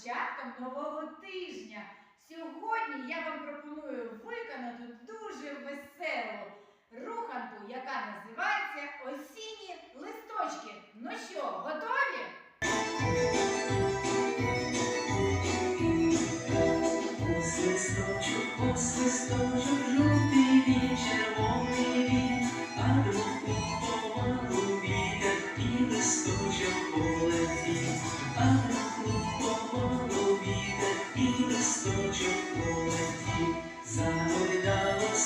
початком нового тижня. Сьогодні я вам пропоную виконати дуже веселу руханку, яка називається Осінні листочки. Ну що, готові? Свисточок, посвисточок, жовтий він, червоний він, а другу помалу вітер і листочок полетів,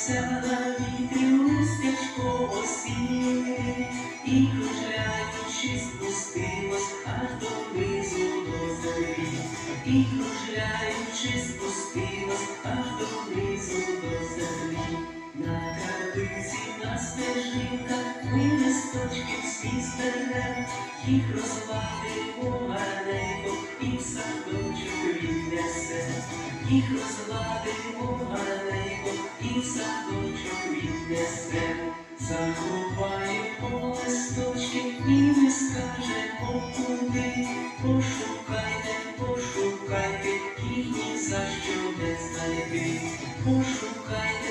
На вітрі листячко осіннє, і кружляючи спустилось аж донизу до землі. І кружляючи спустилась аж донизу до землі. На травиці, на стежинках ми листочки всі зберем, їх розгладимо гарненько і в садочок віднесе. Їх розгладимо гарненько і віднесе. Заховаємо листочки і не скаже покуди, Пошукайте, пошукайте, їх ні за що не знайти. Пошукайте,